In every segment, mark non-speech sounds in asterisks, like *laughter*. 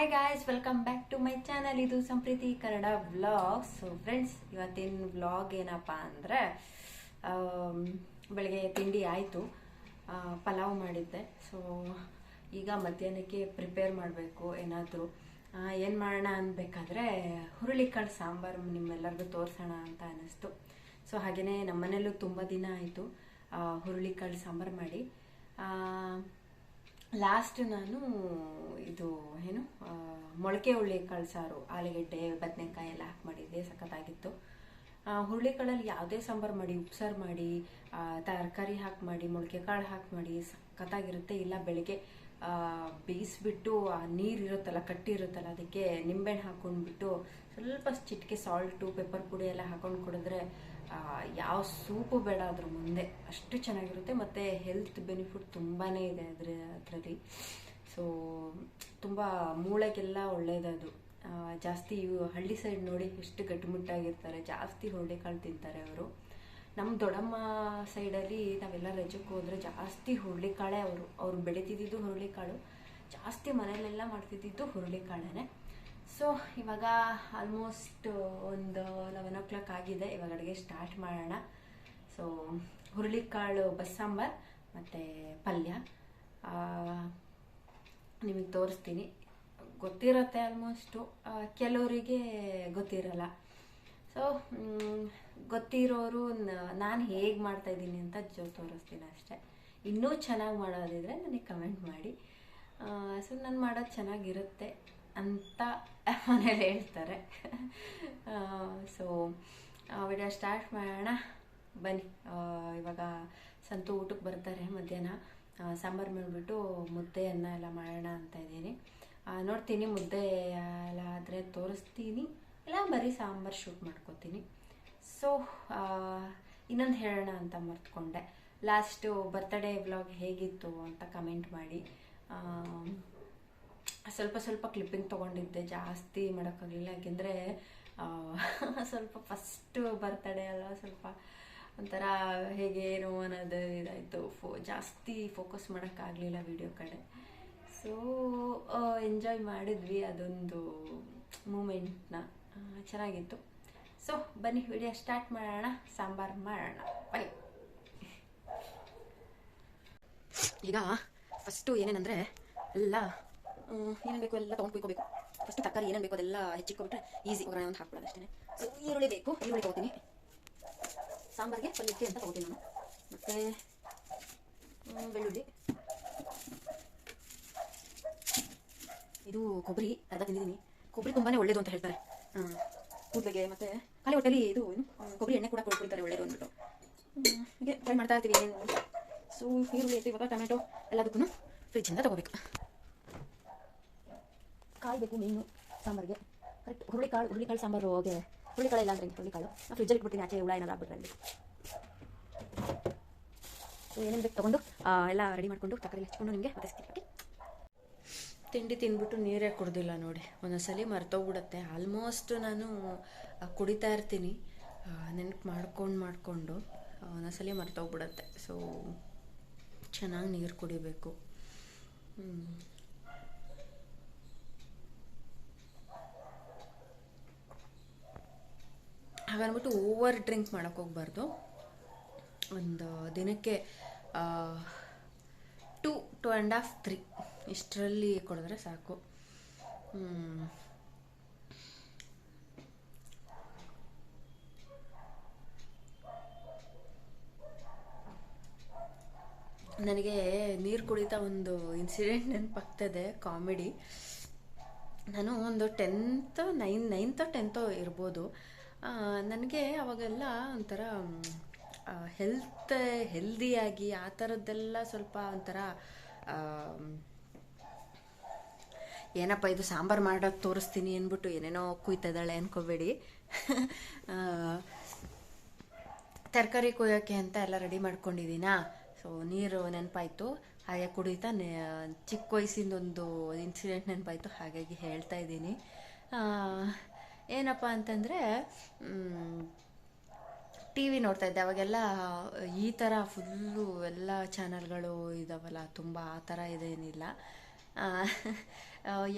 Hi guys welcome back to my channel ಇದು Sampreeti Kannada vlogs so friends ಇವತ್ತಿನ vlog ಏನಪ್ಪ ಅಂದರೆ ಬೆಳಗ್ಗೆ ತಿಂಡಿ ಆಯಿತು. ಪಲಾವ್ ಮಾಡಿದ್ದೆ. ಸೊ ಈಗ ಮಧ್ಯಾಹ್ನಕ್ಕೆ ಪ್ರಿಪೇರ್ ಮಾಡಬೇಕು ಏನಾದರೂ. ಏನು ಮಾಡೋಣ ಅನ್ಬೇಕಾದ್ರೆ, ಹುರುಳಿಕಾಳು ಸಾಂಬಾರು ನಿಮ್ಮೆಲ್ಲರಿಗೂ ತೋರಿಸೋಣ ಅಂತ ಅನ್ನಿಸ್ತು ಸೊ ಹಾಗೆಯೇ ನಮ್ಮನೇಲೂ ತುಂಬ ದಿನ ಆಯಿತು ಹುರುಳಿಕಾಳು ಸಾಂಬಾರು ಮಾಡಿ. ಲಾಸ್ಟ್ ನಾನು ಇದು ಏನು ಮೊಳಕೆ ಹುರುಳಿಕಾಳು ಸಾರು ಆಲೂಗೆಡ್ಡೆ, ಬದನೆಕಾಯಿ ಎಲ್ಲ ಹಾಕಿ ಮಾಡಿದ್ದೆ, ಸಖತ್ತಾಗಿತ್ತು. ಹುರುಳಿಕಾಳಲ್ಲಿ ಯಾವುದೇ ಸಾಂಬಾರು ಮಾಡಿ, ಉಪ್ಸಾರು ಮಾಡಿ ತರಕಾರಿ ಹಾಕಿ ಮಾಡಿ ಮೊಳಕೆ ಕಾಳು ಹಾಕಿ ಮಾಡಿ, ಸಖತ್ತಾಗಿರುತ್ತೆ. ಇಲ್ಲ, ಬೆಳಿಗ್ಗೆ ಬೇಯಿಸ್ಬಿಟ್ಟು ಆ ನೀರು ಇರುತ್ತಲ್ಲ, ಕಟ್ಟಿ ಇರುತ್ತಲ್ಲ, ಅದಕ್ಕೆ ನಿಂಬೆಹಣ್ಣು ಹಾಕೊಂಡ್ಬಿಟ್ಟು ಸ್ವಲ್ಪ ಚಿಟಿಕೆ ಸಾಲ್ಟು ಪೆಪ್ಪರ್ ಪುಡಿ ಎಲ್ಲ ಹಾಕೊಂಡು ಕುಡಿದ್ರೆ ಯಾವ ಸೂಪು ಬೇಡ ಅದ್ರ ಮುಂದೆ. ಅಷ್ಟು ಚೆನ್ನಾಗಿರುತ್ತೆ, ಮತ್ತು ಹೆಲ್ತ್ ಬೆನಿಫಿಟ್ ತುಂಬಾ ಇದೆ ಅದ್ರ, ಅದರಲ್ಲಿ. ಸೊ ತುಂಬ ಮೂಳೆಗೆಲ್ಲ ಒಳ್ಳೆಯದದು ಜಾಸ್ತಿ ಹಳ್ಳಿ ಸೈಡ್ ನೋಡಿ ಎಷ್ಟು ಗಟ್ಟಿಮುಟ್ಟಾಗಿರ್ತಾರೆ, ಜಾಸ್ತಿ ಹುರುಳಿಕಾಳು ತಿಂತಾರೆ ಅವರು. ನಮ್ಮ ದೊಡ್ಡಮ್ಮ ಸೈಡಲ್ಲಿ ನಾವೆಲ್ಲ ರಜಕ್ಕೆ ಹೋದರೆ ಜಾಸ್ತಿ ಹುರುಳಿಕಾಳೆ ಅವರು. ಅವರು ಬೆಳೀತಿದ್ದು ಹುರುಳಿಕಾಳು. ಜಾಸ್ತಿ ಮನೆಯಲ್ಲೆಲ್ಲ ಮಾಡ್ತಿದ್ದಿದ್ದು ಹುರುಳಿಕಾಳೇ ಸೊ ಇವಾಗ ಆಲ್ಮೋಸ್ಟ್ ಒಂದು ಲೆವೆನ್ ಓ ಕ್ಲಾಕ್ ಆಗಿದೆ. ಇವಾಗ ಅಡುಗೆ ಸ್ಟಾರ್ಟ್ ಮಾಡೋಣ. ಸೊ ಹುರುಳಿಕಾಳು, ಬಸ್ಸಾಂಬಾರ್ ಮತ್ತು ಪಲ್ಯ. ನಿಮಗೆ ತೋರಿಸ್ತೀನಿ. ಗೊತ್ತಿರತ್ತೆ ಆಲ್ಮೋಸ್ಟು ಕೆಲವರಿಗೆ ಗೊತ್ತಿರಲ್ಲ. ಸೊ ಗೊತ್ತಿರೋರು ನಾನು ಹೇಗೆ ಮಾಡ್ತಾ ಇದ್ದೀನಿ ಅಂತ ಜೋ ತೋರಿಸ್ತೀನಿ ಅಷ್ಟೇ. ಇನ್ನೂ ಚೆನ್ನಾಗಿ ಮಾಡೋದಿದ್ರೆ ನನಗೆ ಕಮೆಂಟ್ ಮಾಡಿ. ಸೊ ನಾನು ಮಾಡೋದು ಚೆನ್ನಾಗಿರುತ್ತೆ ಅಂತ ಮನೇಲಿ ಹೇಳ್ತಾರೆ. ಸೊ ವಿಡಿಯೋ ಸ್ಟಾರ್ಟ್ ಮಾಡೋಣ. ಬನ್ನಿ. ಇವಾಗ ಸಂತು ಊಟಕ್ಕೆ ಬರ್ತಾರೆ ಮಧ್ಯಾಹ್ನ. ಸಾಂಬಾರು ಮಾಡಿಬಿಟ್ಟು ಮುದ್ದೆ ಅನ್ನ ಎಲ್ಲ ಮಾಡೋಣ ಅಂತ ಇದ್ದೀನಿ. ನೋಡ್ತೀನಿ ಮುದ್ದೆ ಎಲ್ಲ ಆದರೆ ತೋರಿಸ್ತೀನಿ. ಇಲ್ಲ, ಬರೀ ಸಾಂಬಾರು ಶೂಟ್ ಮಾಡ್ಕೋತೀನಿ. ಸೊ ಇನ್ನೊಂದು ಹೇಳೋಣ ಅಂತ ಮರ್ತ್ಕೊಂಡೆ. ಲಾಸ್ಟು ಬರ್ತಡೇ ವ್ಲಾಗ್ ಹೇಗಿತ್ತು ಅಂತ ಕಮೆಂಟ್ ಮಾಡಿ. ಸ್ವಲ್ಪ ಸ್ವಲ್ಪ ಕ್ಲಿಪ್ಪಿಂಗ್ ತೊಗೊಂಡಿದ್ದೆ, ಜಾಸ್ತಿ ಮಾಡೋಕ್ಕಾಗಲಿಲ್ಲ. ಯಾಕೆಂದರೆ ಸ್ವಲ್ಪ ಫಸ್ಟು ಬರ್ತಡೇ ಅಲ್ಲ ಸ್ವಲ್ಪ ಒಂಥರ ಹೇಗೆ ಏನು ಅನ್ನೋದು ಇದಾಯಿತು. ಫೋ, ಜಾಸ್ತಿ ಫೋಕಸ್ ಮಾಡೋಕ್ಕಾಗಲಿಲ್ಲ ವಿಡಿಯೋ ಕಡೆ. ಸೊ ಎಂಜಾಯ್ ಮಾಡಿದ್ವಿ ಅದೊಂದು ಮೂಮೆಂಟ್ನ ಚೆನ್ನಾಗಿತ್ತು. ಸೊ ಬನ್ನಿ, ವಿಡಿಯೋ ಸ್ಟಾರ್ಟ್ ಮಾಡೋಣ, ಸಾಂಬಾರು ಮಾಡೋಣ. ಬನ್ನಿ. ಈಗ ಫಸ್ಟು ಏನೇನಂದರೆ ಎಲ್ಲ ಏನೇನು ಬೇಕು ಎಲ್ಲ ತೊಗೊಂಡು ಕುಯ್ಕೋಬೇಕು. ಫಸ್ಟ್ ತರಕಾರಿ ಏನೇನು ಬೇಕು ಅದೆಲ್ಲ ಹೆಚ್ಚಿಕೊಬಿಟ್ರೆ ಈಸಿ ಒಗ್ಗರಣೆ ಒಂದು ಹಾಕ್ಬಿಡೋದು ಅಷ್ಟೇ ಸೊ ಈರುಳ್ಳಿ ಬೇಕು, ಈರುಳ್ಳಿ ತೊಗೋತೀನಿ. ಸಾಂಬಾರಿಗೆ ಪಲ್ಯಕ್ಕೆ ಅಂತ ತೊಗೋತೀನಿ ನಾನು. ಮತ್ತು ಬೆಳ್ಳುಳ್ಳಿ. ಇದು ಕೊಬ್ಬರಿ, ಅರ್ಧ ತಿಂದಿದ್ದೀನಿ. ಕೊಬ್ಬರಿ ತುಂಬಾ ಒಳ್ಳೇದು ಅಂತ ಹೇಳ್ತಾರೆ. ಕೂದಲಿಗೆ ಮತ್ತು ಖಾಲಿ ಹೊಟ್ಟೆಲಿ ಇದು ಕೊಬ್ಬರಿ ಎಣ್ಣೆ ಕೂಡ ಕೊಡ್ಕೊಳ್ತಾರೆ ಒಳ್ಳೇದು ಅಂದ್ಬಿಟ್ಟು. ಹೀಗೆ ಟ್ರೈ ಮಾಡ್ತಾ ಇರ್ತೀವಿ ಏನು? ಸೊ ಈರುಳ್ಳಿ ಐತೆ ಇವಾಗ ಟೊಮೆಟೊ ಎಲ್ಲದಕ್ಕೂ ಫ್ರಿಜ್ಜಿಂದ ತೊಗೋಬೇಕು. ಕಾಳು ಬೇಕು ಮೀನು ಸಾಂಬಾರಿಗೆ. ಕರೆಕ್ಟ್ ಹುರುಳಿಕಾಳು ಹುರುಳಿಕಾಳು ಸಾಂಬಾರು ಹೋಗಿ. ಹುರುಳಿಕಾಳು ಇಲ್ಲ ಅಂದ್ರೆ ಹುರುಳಿಕಾಳು? ನಾನು ಫ್ರಿಜ್ಜಲ್ಲಿ ಇಟ್ಬಿಡ್ತೀನಿ ಆಚೆ ಹುಳ ಏನಾದ್ರು ಆಗ್ಬಿಟ್ರೆ ಅಲ್ಲಿ. ಸೊ ಏನೇನು ಬೇಕು ತೊಗೊಂಡು ಎಲ್ಲ ರೆಡಿ ಮಾಡಿಕೊಂಡು ತರಕಾರಿ ಹಚ್ಕೊಂಡು ನಿಮಗೆ ಮತ್ತೆ ಸಿಗ್ತೀನಿ ತಿಂಡಿ ತಿಂದ್ಬಿಟ್ಟು ನೀರೇ ಕುಡ್ದಿಲ್ಲ ನೋಡಿ. ಒಂದೊಂದ್ಸಲ ಮರ್ತೋಗ್ಬಿಡುತ್ತೆ. ಆಲ್ಮೋಸ್ಟ್ ನಾನು ಕುಡಿತಾ ಇರ್ತೀನಿ. ನೆನಪು ಮಾಡ್ಕೊಂಡು ಮಾಡಿಕೊಂಡು ಒಂದೊಂದ್ಸಲಿ ಮರ್ತೋಗ್ಬಿಡುತ್ತೆ. ಸೊ ಚೆನ್ನಾಗಿ ನೀರು ಕುಡಿಬೇಕು. ಹಾಗನ್ಬಿಟ್ಟು ಓವರ್ ಡ್ರಿಂಕ್ ಮಾಡೋಕ್ಕೆ ಹೋಗ್ಬಾರ್ದು. ಒಂದು ದಿನಕ್ಕೆ two two and half, three. ಇಷ್ಟರಲ್ಲಿ ಕೊಡಿದ್ರೆ ಸಾಕು. ನನಗೆ ನೀರು ಕುಡಿತಾ ಒಂದು ಇನ್ಸಿಡೆಂಟ್ ನೆನಪಾಗ್ತದೆ ಕಾಮಿಡಿ ನಾನು ಒಂದು ಟೆಂತ್ ನೈನ್ ನೈನ್ತೋ ಟೆಂತೋ ಇರ್ಬೋದು. ನನಗೆ ಅವಾಗೆಲ್ಲ ಒಂಥರ ಹೆಲ್ತ್ ಹೆಲ್ದಿಯಾಗಿ ಆ ಥರದ್ದೆಲ್ಲ ಸ್ವಲ್ಪ ಒಂಥರ ಏನಪ್ಪ ಇದು ಸಾಂಬಾರು ಮಾಡೋದು ತೋರಿಸ್ತೀನಿ ಅಂದ್ಬಿಟ್ಟು ಏನೇನೋ ಕುಯ್ತದಾಳೆ ಅನ್ಕೋಬೇಡಿ. ತರಕಾರಿ ಕೊಯ್ಯೋಕ್ಕೆ ಅಂತ ಎಲ್ಲ ರೆಡಿ ಮಾಡ್ಕೊಂಡಿದ್ದೀನಾ? ಸೊ ನೀರು ನೆನಪಾಯಿತು. ಹಾಗೆ ಕುಡಿತಾ ನೆ, ಚಿಕ್ಕ ವಯಸ್ಸಿಂದೊಂದು ಇನ್ಸಿಡೆಂಟ್ ನೆನಪಾಯಿತು. ಹಾಗಾಗಿ ಹೇಳ್ತಾ ಇದ್ದೀನಿ. ಏನಪ್ಪ ಅಂತಂದರೆ ಟಿ ವಿ ನೋಡ್ತಾ ಇದ್ದೆ. ಅವಾಗೆಲ್ಲ, ಈ ಥರ ಫುಲ್ಲು ಎಲ್ಲ ಚಾನಲ್ಗಳು ಇದಾವಲ್ಲ, ತುಂಬ ಆ ಥರ ಇದೇನಿಲ್ಲ.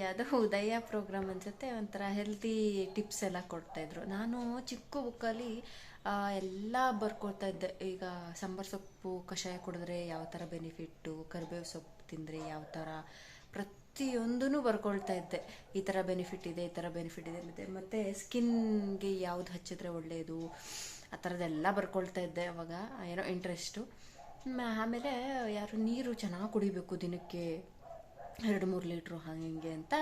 ಯಾವುದೋ ಉದಯ ಪ್ರೋಗ್ರಾಮ್ ಅನ್ಸುತ್ತೆ, ಒಂಥರ ಹೆಲ್ತಿ ಟಿಪ್ಸ್ ಎಲ್ಲ ಕೊಡ್ತಾಯಿದ್ರು ನಾನು ಚಿಕ್ಕ ಬುಕ್ಕಲ್ಲಿ ಎಲ್ಲ ಬರ್ಕೊಳ್ತಾ ಇದ್ದೆ. ಈಗ ಸಾಂಬಾರು ಸೊಪ್ಪು, ಕಷಾಯ ಕುಡಿದ್ರೆ ಯಾವ ಥರ ಬೆನಿಫಿಟ್ಟು ಕರಿಬೇವು ಸೊಪ್ಪು ತಿಂದರೆ ಯಾವ ಥರ ಪ್ರತಿಯೊಂದೂ ಬರ್ಕೊಳ್ತಾ ಇದ್ದೆ. ಈ ಥರ ಬೆನಿಫಿಟ್ ಇದೆ, ಈ ಥರ ಬೆನಿಫಿಟ್ ಇದೆ, ಮತ್ತು ಮತ್ತು ಸ್ಕಿನ್ಗೆ ಯಾವ್ದು ಹಚ್ಚಿದ್ರೆ ಒಳ್ಳೆಯದು ಆ ಥರದ್ದೆಲ್ಲ ಬರ್ಕೊಳ್ತಾ ಇದ್ದೆ ಅವಾಗ, ಏನೋ ಇಂಟ್ರೆಸ್ಟು ಆಮೇಲೆ ಯಾರು ನೀರು ಚೆನ್ನಾಗಿ ಕುಡಿಬೇಕು ದಿನಕ್ಕೆ ಎರಡು ಮೂರು ಲೀಟ್ರು ಹಾಗೆ ಹಿಂಗೆ ಅಂತ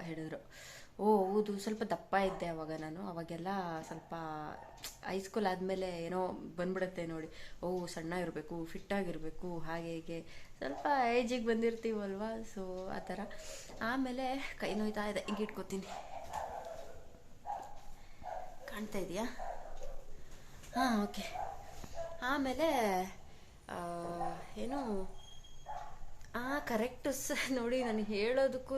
ಹೇಳಿದ್ರು. ಓ, ಹೌದು, ಸ್ವಲ್ಪ ದಪ್ಪ ಇದ್ದೆ ಅವಾಗ ನಾನು. ಅವಾಗೆಲ್ಲ ಸ್ವಲ್ಪ ಹೈಸ್ಕೂಲ್ ಆದಮೇಲೆ ಏನೋ ಬಂದ್ಬಿಡುತ್ತೆ ನೋಡಿ. ಓ, ಸಣ್ಣ ಇರಬೇಕು ಫಿಟ್ಟಾಗಿರಬೇಕು ಹಾಗೆ ಹೀಗೆ. ಸ್ವಲ್ಪ ಏಜಿಗೆ ಬಂದಿರ್ತೀವಲ್ವ? ಸೊ ಆ ಥರ. ಆಮೇಲೆ ಕೈ ನೋಯ್ತಾ ಇದೆ. ಹಿಂಗೆ ಇಟ್ಕೋತೀನಿ. ಕಾಣ್ತಾ ಇದೆಯಾ? ಹಾಂ ಓಕೆ ಆಮೇಲೆ ಏನು, ಆ ಕರೆಕ್ಟ್ ಸರ್ ನೋಡಿ ನಾನು ಹೇಳೋದಕ್ಕೂ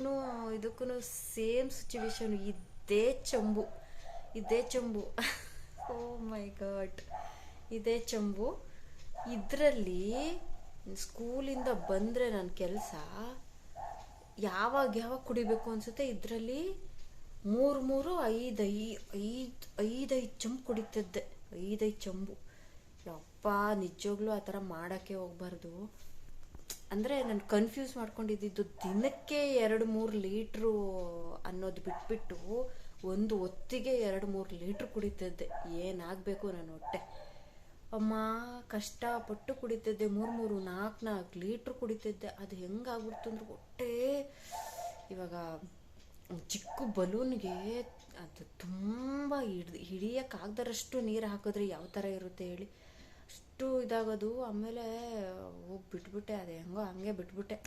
ಇದಕ್ಕೂ ಸೇಮ್ ಸಿಚುವೇಶನ್ ಇದೇ ಚಂಬು ಇದೇ ಚಂಬು. ಓ ಮೈ ಗಾಡ್ ಇದೇ ಚಂಬು. ಇದರಲ್ಲಿ ಸ್ಕೂಲಿಂದ ಬಂದರೆ ನನ್ನ ಕೆಲಸ, ಯಾವಾಗ ಯಾವಾಗ ಕುಡಿಬೇಕು ಅನ್ಸುತ್ತೆ? ಇದರಲ್ಲಿ ಮೂರು ಮೂರು ಐದು ಐ ಐದು ಐದು ಚಂಬು ಕುಡಿತಿದ್ದೆ. ಐದೈದು ಚಂಬು. ಯಪ್ಪ ನಿಜವಾಗ್ಲೂ ಆ ಥರ ಮಾಡೋಕ್ಕೆ ಹೋಗ್ಬಾರ್ದು. ಅಂದರೆ ನಾನು ಕನ್ಫ್ಯೂಸ್ ಮಾಡ್ಕೊಂಡಿದ್ದು ದಿನಕ್ಕೆ ಎರಡು ಮೂರು ಲೀಟ್ರು ಅನ್ನೋದು ಬಿಟ್ಬಿಟ್ಟು ಒಂದು ಹೊತ್ತಿಗೆ ಎರಡು ಮೂರು ಲೀಟ್ರ್ ಕುಡಿತಿದ್ದೆ. ಏನಾಗಬೇಕು ನಾನು ಹೊಟ್ಟೆ. ಅಮ್ಮ, ಕಷ್ಟಪಟ್ಟು ಕುಡಿತಿದ್ದೆ. ಮೂರು ಮೂರು ನಾಲ್ಕು ನಾಲ್ಕು ಲೀಟ್ರ್ ಕುಡಿತಿದ್ದೆ. ಅದು ಹೆಂಗಾಗ್ಬಿಡ್ತು ಅಂದ್ರೆ ಹೊಟ್ಟೆ. ಇವಾಗ ಚಿಕ್ಕ ಬಲೂನ್ಗೆ ಅದು ತುಂಬ ಹಿಡ್ದು ಹಿಡಿಯೋಕ್ಕಾಗ್ದರಷ್ಟು ನೀರು ಹಾಕಿದ್ರೆ ಯಾವ ಥರ ಇರುತ್ತೆ ಹೇಳಿ. ಅಷ್ಟು ಇದಾಗೋದು, ಆಮೇಲೆ ಹೋಗಿ ಬಿಟ್ಬಿಟ್ಟೆ, ಅದು ಹೆಂಗೋ ಹಂಗೆ ಬಿಟ್ಬಿಟ್ಟೆ.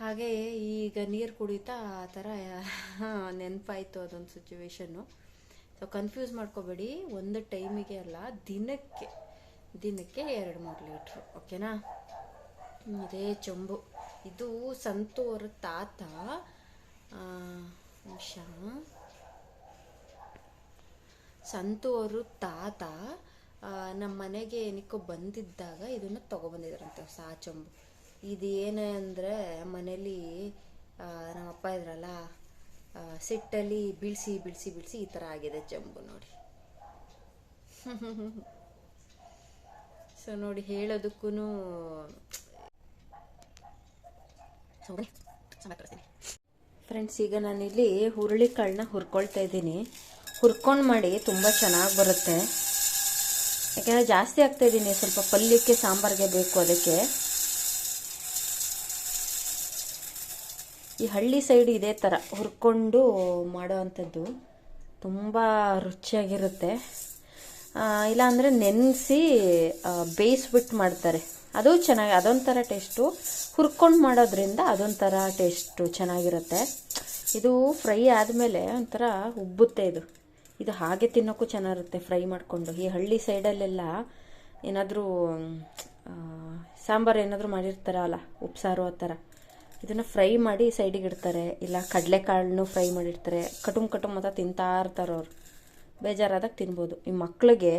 ಹಾಗೆ ಈಗ ನೀರು ಕುಡಿತಾ ಆ ಥರ ನೆನಪಾಯಿತು ಅದೊಂದು ಸಿಚುವೇಶನ್ನು ಸೊ ಕನ್ಫ್ಯೂಸ್ ಮಾಡ್ಕೋಬೇಡಿ. ಒಂದು ಟೈಮಿಗೆ ಅಲ್ಲ, ದಿನಕ್ಕೆ ದಿನಕ್ಕೆ ಎರಡು ಮೂರು ಲೀಟ್ರು ಓಕೆನಾ ಇದೇ ಚೊಂಬು. ಇದು ಸಂತು ಅವ್ರ ತಾತ ನಿಮಿಷ. ಸಂತು ಅವರು ತಾತ ನಮ್ಮ ಮನೆಗೆ ಏನಕ್ಕೋ ಬಂದಿದ್ದಾಗ ಇದನ್ನು ತೊಗೊಬಂದಿದ್ರಂತೆ ಸಾಚಂಬು. ಚೊಂಬು ಇದೇನು ಅಂದರೆ ಮನೇಲಿ ಆ, ನಮ್ಮ ಅಪ್ಪ ಇದ್ರಲ್ಲ ಸಿಟ್ಟಲ್ಲಿ ಬೀಳಿಸಿ ಬೀಳಿಸಿ ಬೀಳಿಸಿ ಈ ಥರ ಆಗಿದೆ ಚಂಬು ನೋಡಿ. ಸೊ ನೋಡಿ ಹೇಳೋದಕ್ಕೂ ಫ್ರೆಂಡ್ಸ್ ಈಗ ನಾನಿಲ್ಲಿ ಹುರುಳಿಕಾಳನ್ನ ಹುರ್ಕೊಳ್ತಾ ಇದ್ದೀನಿ. ಹುರ್ಕೊಂಡು ಮಾಡಿ ತುಂಬ ಚೆನ್ನಾಗಿ ಬರುತ್ತೆ. ಯಾಕೆಂದರೆ ಜಾಸ್ತಿ ಆಗ್ತಾ ಇದ್ದೀನಿ ಸ್ವಲ್ಪ ಪಲ್ಯಕ್ಕೆ ಸಾಂಬಾರಿಗೆ ಬೇಕು ಅದಕ್ಕೆ. ಈ ಹಳ್ಳಿ ಸೈಡ್ ಇದೇ ಥರ ಹುರ್ಕೊಂಡು ಮಾಡೋ ಅಂಥದ್ದು ತುಂಬ ರುಚಿಯಾಗಿರುತ್ತೆ. ಇಲ್ಲಾಂದರೆ ನೆನೆಸಿ ಬೇಯಿಸ್ಬಿಟ್ಟು ಮಾಡ್ತಾರೆ. ಅದು ಚೆನ್ನಾಗಿ, ಅದೊಂಥರ ಟೇಸ್ಟು. ಹುರ್ಕೊಂಡು ಮಾಡೋದ್ರಿಂದ ಅದೊಂಥರ ಟೇಸ್ಟು ಚೆನ್ನಾಗಿರುತ್ತೆ. ಇದು ಫ್ರೈ ಆದಮೇಲೆ ಒಂಥರ ಉಬ್ಬುತ್ತೆ ಇದು. ಇದು ಹಾಗೆ ತಿನ್ನೋಕ್ಕೂ ಚೆನ್ನಾಗಿರುತ್ತೆ, ಫ್ರೈ ಮಾಡಿಕೊಂಡು. ಈ ಹಳ್ಳಿ ಸೈಡಲ್ಲೆಲ್ಲ ಏನಾದರೂ ಸಾಂಬಾರು ಏನಾದರೂ ಮಾಡಿರ್ತಾರಲ್ಲ, ಉಪ್ಸಾರು ಆ ಥರ. ಇದನ್ನು ಫ್ರೈ ಮಾಡಿ ಸೈಡಿಗೆ ಇಡ್ತಾರೆ. ಇಲ್ಲ ಕಡಲೆಕಾಳನ್ನು ಫ್ರೈ ಮಾಡಿರ್ತಾರೆ. ಕಟುಮ್ ಕಟುಮ್ ಅಂತ ತಿಂತಾ ಇರ್ತಾರೆ ಅವ್ರು. ಬೇಜಾರಾದಾಗ ತಿನ್ಬೋದು. ಈ ಮಕ್ಕಳಿಗೆ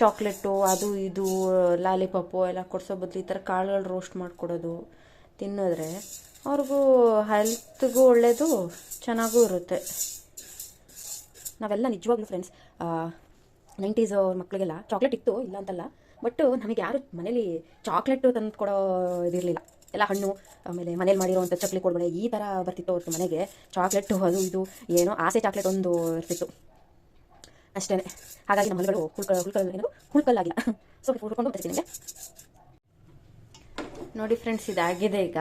ಚಾಕ್ಲೇಟು, ಅದು ಇದು, ಲಾಲಿಪಾಪು ಎಲ್ಲ ಕೊಡಿಸೋ ಬದಲು ಈ ಥರ ಕಾಳುಗಳು ರೋಸ್ಟ್ ಮಾಡಿಕೊಡೋದು ತಿನ್ನೋದ್ರೆ ಅವ್ರಿಗೂ ಹೆಲ್ತ್ಗೂ ಒಳ್ಳೆಯದು ಚೆನ್ನಾಗೂ ಇರುತ್ತೆ. ನಾವೆಲ್ಲ ನಿಜವಾಗ್ಲೂ ಫ್ರೆಂಡ್ಸ್ ನೈಂಟೀಸ್ ಅವ್ರ ಮಕ್ಕಳಿಗೆಲ್ಲ ಚಾಕ್ಲೇಟ್ ಇತ್ತು ಇಲ್ಲ ಅಂತಲ್ಲ ಬಟ್ ನಮಗೆ ಯಾರು ಮನೇಲಿ ಚಾಕ್ಲೇಟು ತಂದು ಕೊಡೋ ಇದಿರಲಿಲ್ಲ. ಎಲ್ಲ ಹಣ್ಣು, ಆಮೇಲೆ ಮನೇಲಿ ಮಾಡಿರೋವಂಥ ಚಕ್ಲಿ ಕೊಡ್ಬೇಡ ಈ ಥರ ಬರ್ತಿತ್ತು ಅವ್ರ ಮನೆಗೆ. ಚಾಕ್ಲೇಟು ಅದು ಇದು, ಏನೋ ಆಸೆ ಚಾಕ್ಲೇಟ್ ಒಂದು ಇರ್ತಿತ್ತು. ಅಷ್ಟೇ ಹಾಗಾಗಿ ನಮ್ಮ ಮನೆಗಳು ಹುಳ್ಕ ಹುಳ್ಕಲ್ ಏನು, ಹುಳ್ಕಲ್ಲಾಗಿಲ್ಲ. *laughs* ಸೊ ಹುಡ್ಕೊಂಡು ಬರ್ತೀನಿ ನೋಡಿ ಫ್ರೆಂಡ್ಸ್ ಇದಾಗಿದೆ ಈಗ.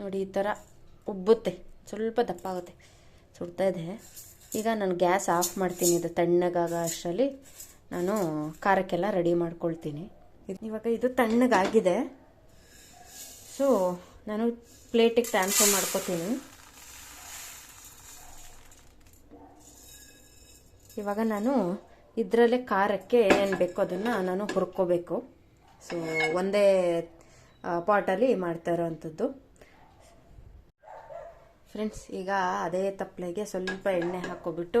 ನೋಡಿ, ಈ ಥರ ಉಬ್ಬುತ್ತೆ. ಸ್ವಲ್ಪ ದಪ್ಪ ಆಗುತ್ತೆ. ಸುಡ್ತಾ ಇದೆ. ಈಗ ನಾನು ಗ್ಯಾಸ್ ಆಫ್ ಮಾಡ್ತೀನಿ ಇದು ತಣ್ಣಗಾಗ ಅಷ್ಟರಲ್ಲಿ. ನಾನು ಖಾರಕ್ಕೆಲ್ಲ ರೆಡಿ ಮಾಡ್ಕೊಳ್ತೀನಿ. ಇವಾಗ ಇದು ತಣ್ಣಗಾಗಿದೆ. ಸೊ ನಾನು ಪ್ಲೇಟಿಗೆ ಟ್ರಾನ್ಸ್ಫರ್ ಮಾಡ್ಕೋತೀನಿ. ಇವಾಗ ನಾನು ಇದರಲ್ಲೇ ಖಾರಕ್ಕೆ ಏನು ಬೇಕೋ ಅದನ್ನು ನಾನು ಹುರ್ಕೋಬೇಕು. ಸೊ ಒಂದೇ ಪಾಟಲ್ಲಿ ಮಾಡ್ತಾ ಇರೋವಂಥದ್ದು. ಫ್ರೆಂಡ್ಸ್ ಈಗ ಅದೇ ತಪ್ಪಲೆಗೆ ಸ್ವಲ್ಪ ಎಣ್ಣೆ ಹಾಕ್ಕೊಬಿಟ್ಟು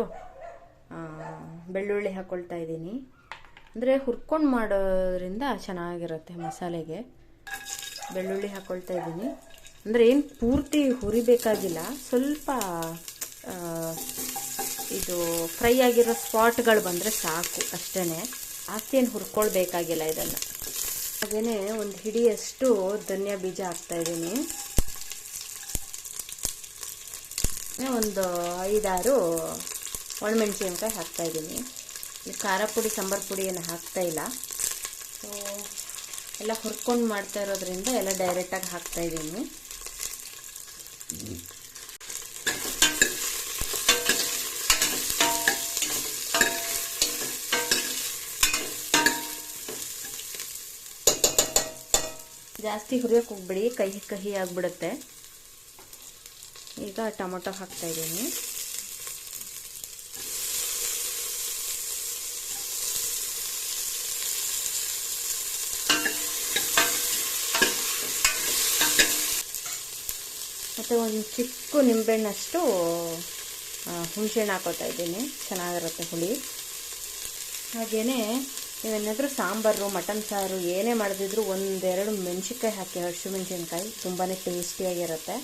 ಬೆಳ್ಳುಳ್ಳಿ ಹಾಕ್ಕೊಳ್ತಾ ಇದ್ದೀನಿ. ಅಂದರೆ ಹುರ್ಕೊಂಡು ಮಾಡೋದ್ರಿಂದ ಚೆನ್ನಾಗಿರುತ್ತೆ ಮಸಾಲೆಗೆ. ಬೆಳ್ಳುಳ್ಳಿ ಹಾಕ್ಕೊಳ್ತಾ ಇದ್ದೀನಿ. ಅಂದರೆ ಏನು ಪೂರ್ತಿ ಹುರಿಬೇಕಾಗಿಲ್ಲ, ಸ್ವಲ್ಪ ಇದು ಫ್ರೈ ಆಗಿರೋ ಸ್ಪಾಟ್ಗಳು ಬಂದರೆ ಸಾಕು ಅಷ್ಟೇ ಆಸ್ತಿ ಏನು ಹುರ್ಕೊಳ್ಬೇಕಾಗಿಲ್ಲ ಇದನ್ನು. ಹಾಗೆಯೇ ಒಂದು ಹಿಡಿಯಷ್ಟು ಧನಿಯಾ ಬೀಜ ಹಾಕ್ತಾ ಇದ್ದೀನಿ ಒಂದು ಐದಾರು ಒಣಮೆಣ್ಸಿನ್ಕಾಯಿ ಹಾಕ್ತಾ ಇದ್ದೀನಿ. ಈ ಖಾರ ಪುಡಿ, ಸಾಂಬಾರು ಪುಡಿ ಏನು ಹಾಕ್ತಾ ಇಲ್ಲ. ಸೊ ಎಲ್ಲ ಹುರ್ಕೊಂಡು ಮಾಡ್ತಾ ಇರೋದ್ರಿಂದ ಎಲ್ಲ ಡೈರೆಕ್ಟಾಗಿ ಹಾಕ್ತಾ ಇದ್ದೀನಿ. ಜಾಸ್ತಿ ಹುರಿಯೋಕೆ ಹೋಗ್ಬಿಡಿ. ಕಹಿ ಕಹಿ ಆಗಿಬಿಡುತ್ತೆ. ಈಗ ಟೊಮೊಟೊ ಹಾಕ್ತಾ ಇದ್ದೀನಿ. ಮತ್ತು ಒಂದು ಚಿಕ್ಕ ನಿಂಬೆಹಣ್ಣಷ್ಟು ಹುಣಸೆಹಣ್ಣು ಹಾಕೋತಾ ಇದ್ದೀನಿ. ಚೆನ್ನಾಗಿರುತ್ತೆ ಹುಳಿ. ಹಾಗೆಯೇ ನೀವೇನಾದರೂ ಸಾಂಬಾರು, ಮಟನ್ ಸಾರು, ಏನೇ ಮಾಡಿದ್ರು ಒಂದೆರಡು ಮೆಣಸಿನ್ಕಾಯಿ ಹಾಕಿ, ಹಸಿಮೆಣಸಿನ್ಕಾಯಿ ತುಂಬಾ ಟೇಸ್ಟಿಯಾಗಿರುತ್ತೆ.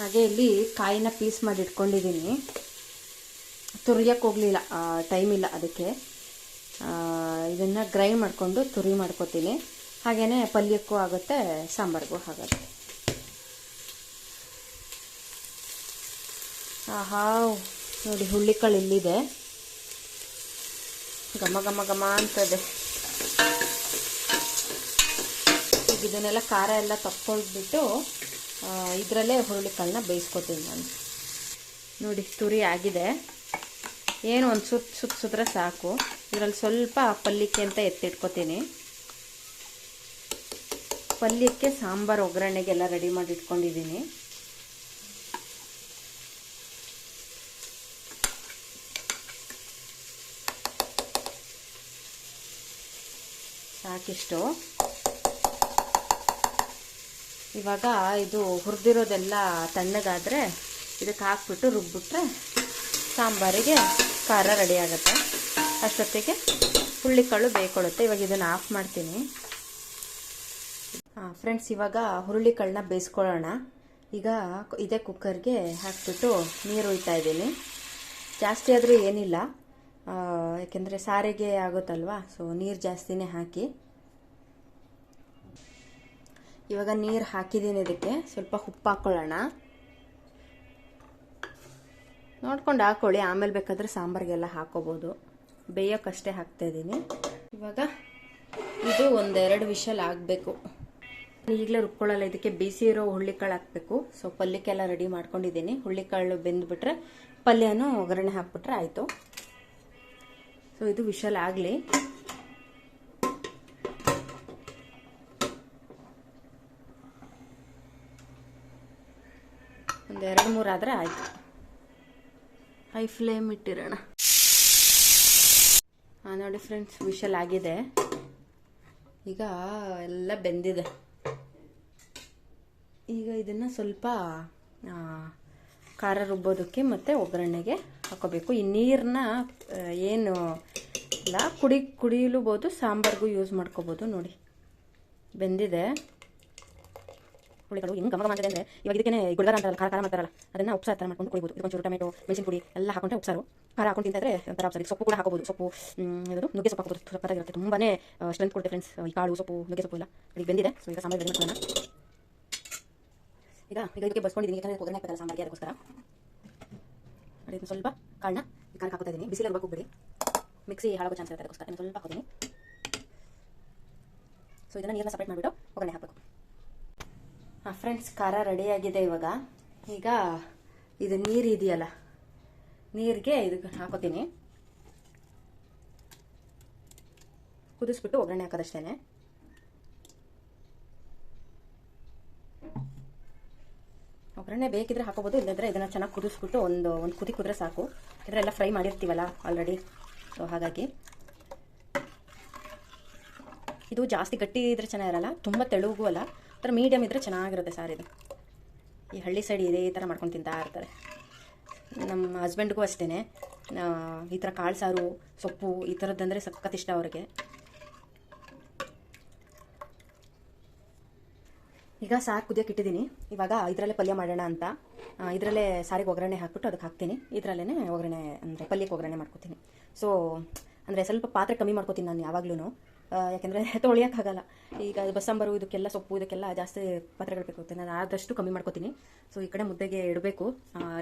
ಹಾಗೆ ಇಲ್ಲಿ ಕಾಯಿನ ಪೀಸ್ ಮಾಡಿ ಇಟ್ಕೊಂಡಿದ್ದೀನಿ ತುರಿಯಕ್ಕೆ ಹೋಗಲಿಲ್ಲ ಟೈಮ್ ಇಲ್ಲ ಅದಕ್ಕೆ. ಇದನ್ನು ಗ್ರೈಂಡ್ ಮಾಡಿಕೊಂಡು ತುರಿ ಮಾಡ್ಕೊತೀನಿ. ಹಾಗೇ ಪಲ್ಯಕ್ಕೂ ಆಗುತ್ತೆ, ಸಾಂಬಾರಿಗೂ ಆಗುತ್ತೆ. ಆಹಾ, ನೋಡಿ ಹುಳ್ಳಿಕಾಳು ಇಲ್ಲಿದೆ ಘಮ ಘಮ ಘಮ ಅಂತದೆ. ಈಗ ಇದನ್ನೆಲ್ಲ ಖಾರ ಎಲ್ಲ ತಕ್ಕೊಳ್ಬಿಟ್ಟು ಇದರಲ್ಲೇ ಹುರುಳಿಕಾಳನ್ನ ಬೇಯಿಸ್ಕೊತೀನಿ ನಾನು. ನೋಡಿ, ತುರಿ ಆಗಿದೆ. ಏನು ಒಂದು ಸುತ್ತ ಸುತ್ತ ಸುತ್ತರೆ ಸಾಕು. ಇದರಲ್ಲಿ ಸ್ವಲ್ಪ ಪಲ್ಯಕ್ಕೆ ಅಂತ ಎತ್ತಿಟ್ಕೊತೀನಿ. ಪಲ್ಯಕ್ಕೆ ಸಾಂಬಾರು ಒಗ್ಗರಣೆಗೆಲ್ಲ ರೆಡಿ ಮಾಡಿ ಇಟ್ಕೊಂಡಿದ್ದೀನಿ ಸಾಕಿಷ್ಟು. ಇವಾಗ ಇದು ಹುರಿದಿರೋದೆಲ್ಲ ತಣ್ಣಗಾದರೆ ಇದಕ್ಕೆ ಹಾಕ್ಬಿಟ್ಟು ರುಬ್ಬಿಟ್ರೆ ಸಾಂಬಾರಿಗೆ ಖಾರ ರೆಡಿ ಆಗುತ್ತೆ. ಅಷ್ಟೊತ್ತಿಗೆ ಹುರುಳಿಕಾಳು ಬೇಯ್ಕೊಳ್ಳುತ್ತೆ ಇವಾಗ ಇದನ್ನು ಆಫ್ ಮಾಡ್ತೀನಿ. ಹಾಂ ಫ್ರೆಂಡ್ಸ್ ಇವಾಗ ಹುರುಳಿಕಾಳನ್ನ ಬೇಯಿಸ್ಕೊಳ್ಳೋಣ. ಈಗ ಇದೇ ಕುಕ್ಕರ್ಗೆ ಹಾಕ್ಬಿಟ್ಟು ನೀರು ಹುಯ್ತಾ ಇದ್ದೀನಿ. ಜಾಸ್ತಿ ಆದರೂ ಏನಿಲ್ಲ. ಯಾಕೆಂದರೆ ಸಾರಿಗೆ ಆಗುತ್ತಲ್ವಾ? ಸೊ ನೀರು ಜಾಸ್ತಿನೇ ಹಾಕಿ. ಇವಾಗ ನೀರು ಹಾಕಿದ್ದೀನಿ ಇದಕ್ಕೆ. ಸ್ವಲ್ಪ ಉಪ್ಪು ಹಾಕ್ಕೊಳ್ಳೋಣ ನೋಡ್ಕೊಂಡು ಹಾಕ್ಕೊಳ್ಳಿ ಆಮೇಲೆ ಬೇಕಾದರೆ ಸಾಂಬಾರಿಗೆಲ್ಲ ಹಾಕೋಬೋದು. ಬೇಯೋಕ್ಕಷ್ಟೇ ಹಾಕ್ತಾಯಿದ್ದೀನಿ ಇವಾಗ ಇದು ಒಂದೆರಡು ವಿಷಲ್ ಆಗಬೇಕು. ಈಗಲೇ ರುಬ್ಕೊಳ್ಳಲ್ಲ, ಇದಕ್ಕೆ ಬಿಸಿ ಇರೋ ಹುಳ್ಳಿಕಾಳು ಹಾಕಬೇಕು. ಸೊ ಪಲ್ಯಕ್ಕೆಲ್ಲ ರೆಡಿ ಮಾಡ್ಕೊಂಡಿದ್ದೀನಿ. ಹುಳ್ಳಿಕಾಳು ಬೆಂದ್ಬಿಟ್ರೆ ಪಲ್ಯನೂ ಒಗ್ಗರಣೆ ಹಾಕ್ಬಿಟ್ರೆ ಆಯಿತು. ಸೊ ಇದು ವಿಷಲ್ ಆಗಲಿ. ಆದರೆ ಆಯಿತು. ಹೈ ಫ್ಲೇಮ್ ಇಟ್ಟಿರೋಣ. ಹಾಂ ನೋಡಿ ಫ್ರೆಂಡ್ಸ್ ವಿಷಲ್ ಆಗಿದೆ. ಈಗ ಎಲ್ಲ ಬೆಂದಿದೆ. ಈಗ ಇದನ್ನು ಸ್ವಲ್ಪ ಖಾರ ರುಬ್ಬೋದಕ್ಕೆ ಮತ್ತು ಒಗ್ಗರಣೆಗೆ ಹಾಕೋಬೇಕು. ಈ ನೀರನ್ನ ಏನು ಇಲ್ಲ ಕುಡಿ ಕುಡಿಯಲೂಬೋದು ಸಾಂಬಾರ್ಗೂ ಯೂಸ್ ಮಾಡ್ಕೋಬೋದು ನೋಡಿ. ಬೆಂದಿದೆ. ಹುಳಿಗಳು ಹೆಂಗೆ ಗಮಗಮ ಅಂತದೆ ಅಂದರೆ ಇವಾಗ ಇದಕ್ಕೆ ಗುಡ್ಗಾರ ಅಂತಾರಲ್ಲ, ಖಾರ ಖಾರ ಮಾಡ್ತಾರಲ್ಲ, ಅದನ್ನು ಉಪ್ಸಾರು ಥರ ಮಾಡ್ಕೊಂಡು ಕುಡಿಬೋದು. ಇದಕ್ಕೊಂಚೂರು ಟೊಮೆಟೊ, ಮೆಣಸಿನ ಪುಡಿ ಎಲ್ಲ ಹಾಕೊಂಡ್ರೆ ಉಪ್ಸಾರು. ಖಾರ ಹಾಕೊಂಡು ತಿಂತಿದ್ರೆ ಒಂಥರ ಉಪ್ಸಾರು. ಸೊಪ್ಪು ಕೂಡ ಹಾಕೋಬೋದು. ಸೊಪ್ಪು ಇದು ನುಗ್ಗೆ ಸೊಪ್ಪು ಹಾಕೋದು ಸಕ್ಕತ್ತಾಗಿರುತ್ತೆ ತುಂಬಾ ಸ್ಟ್ರೆಂತ್ ಕೊಡುತ್ತೆ ಫ್ರೆಂಡ್ಸ್ ಈ ಕಾಳು ಸೊಪ್ಪು, ನುಗ್ಗೆ ಸೊಪ್ಪು ಇಲ್ಲ ಈಗ ಬೆಂದಿದೆ. ಸೊ ಈಗ ಸಾಂಬಾರು ರೆಡಿ ಈಗ ಈಗ ಇದಕ್ಕೆ ಬಸ್ಕೊಂಡಿದ್ದೀನಿ ಯಾಕಂದರೆ ಒಗ್ಗರಣೆ ಹಾಕಲ್ಲ ಸಾಂಬಾರಿಗೆ, ಅದಕ್ಕೋಸ್ಕರ. ಅದೇ ಸ್ವಲ್ಪ ಕಾಳನ್ನ ಕಾಳಕ್ಕೆ ಹಾಕೋತಾ ಇದ್ದೀನಿ ಇರಬೇಕು ಬಿಡಿ ಮಿಕ್ಸಿ ಹಾಳಾಗೋ ಚಾನ್ಸ್ ಇರುತ್ತೆ ಅದಕ್ಕೋಸ್ಕರ. ಸ್ವಲ್ಪ ಹಾಕೋತೀನಿ. ಸೊ ಇದನ್ನು ನೀರನ್ನ ಸಪ್ರೇಟ್ ಮಾಡಿಬಿಟ್ಟು ಒಗ್ಗರಣೆ ಹಾಕಬೇಕು. ಫ್ರೆಂಡ್ಸ್ ಖಾರ ರೆಡಿಯಾಗಿದೆ ಇವಾಗ. ಈಗ ಇದು ನೀರು ಇದೆಯಲ್ಲ, ನೀರಿಗೆ ಇದಕ್ಕೆ ಹಾಕೋತೀನಿ. ಕುದಿಸ್ಬಿಟ್ಟು ಒಗ್ಗರಣೆ ಹಾಕೋದಷ್ಟೇ ಒಗ್ಗರಣೆ ಬೇಕಿದ್ರೆ ಹಾಕೋಬೋದು, ಇಲ್ಲದ್ರೆ ಇದನ್ನು ಚೆನ್ನಾಗಿ ಕುದಿಸ್ಬಿಟ್ಟು ಒಂದು ಒಂದು ಕುದಿ ಕುದ್ರೆ ಸಾಕು. ಇದರೆಲ್ಲ ಫ್ರೈ ಮಾಡಿರ್ತೀವಲ್ಲ ಆಲ್ರೆಡಿ ಸೊ ಹಾಗಾಗಿ. ಇದು ಜಾಸ್ತಿ ಗಟ್ಟಿ ಇದ್ರೆ ಚೆನ್ನಾಗಿರಲ್ಲ, ತುಂಬ ತೆಳುಗೂ ಅಲ್ಲ. ಥರ ಮೀಡಿಯಮ್ ಇದ್ರೆ ಚೆನ್ನಾಗಿರುತ್ತೆ ಸಾರ್ ಇದು. ಈ ಹಳ್ಳಿ ಸೈಡ್ ಇದೇ ಥರ ಮಾಡ್ಕೊಂಡು ತಿಂತಾ ಇರ್ತಾರೆ. ನಮ್ಮ ಹಸ್ಬೆಂಡ್ಗೂ ಅಷ್ಟೇ ಈ ಥರ ಕಾಳು ಸಾರು, ಸೊಪ್ಪು ಈ ಥರದ್ದಂದರೆ ಸಖತ್ ಇಷ್ಟ ಅವ್ರಿಗೆ. ಈಗ ಸಾರು ಕುದಿಯೋಕೆ ಇಟ್ಟಿದ್ದೀನಿ. ಇವಾಗ ಇದರಲ್ಲೇ ಪಲ್ಯ ಮಾಡೋಣ ಅಂತ. ಇದರಲ್ಲೇ ಸಾರಿಗೆ ಒಗ್ಗರಣೆ ಹಾಕ್ಬಿಟ್ಟು ಅದಕ್ಕೆ ಹಾಕ್ತೀನಿ. ಇದರಲ್ಲೇ ಒಗ್ಗರಣೆ ಅಂದರೆ ಪಲ್ಯಕ್ಕೆ ಒಗ್ಗರಣೆ ಮಾಡ್ಕೋತೀನಿ. ಸೊ ಅಂದರೆ ಸ್ವಲ್ಪ ಪಾತ್ರೆ ಕಮ್ಮಿ ಮಾಡ್ಕೊತೀನಿ ನಾನು ಯಾವಾಗ್ಲೂ ಯಾಕೆಂದರೆ *laughs* ತೊಳಿಯೋಕ್ಕಾಗಲ್ಲ. ಈಗ ಬಸ್ಸಾಂಬಾರು, ಇದಕ್ಕೆಲ್ಲ ಸೊಪ್ಪು, ಇದಕ್ಕೆಲ್ಲ ಜಾಸ್ತಿ ಪಾತ್ರೆಗಳು ಬೇಕಾಗುತ್ತೆ ನಾನು ಆದಷ್ಟು ಕಮ್ಮಿ ಮಾಡ್ಕೋತೀನಿ. ಸೊ ಈ ಕಡೆ ಮುದ್ದೆಗೆ ಇಡಬೇಕು.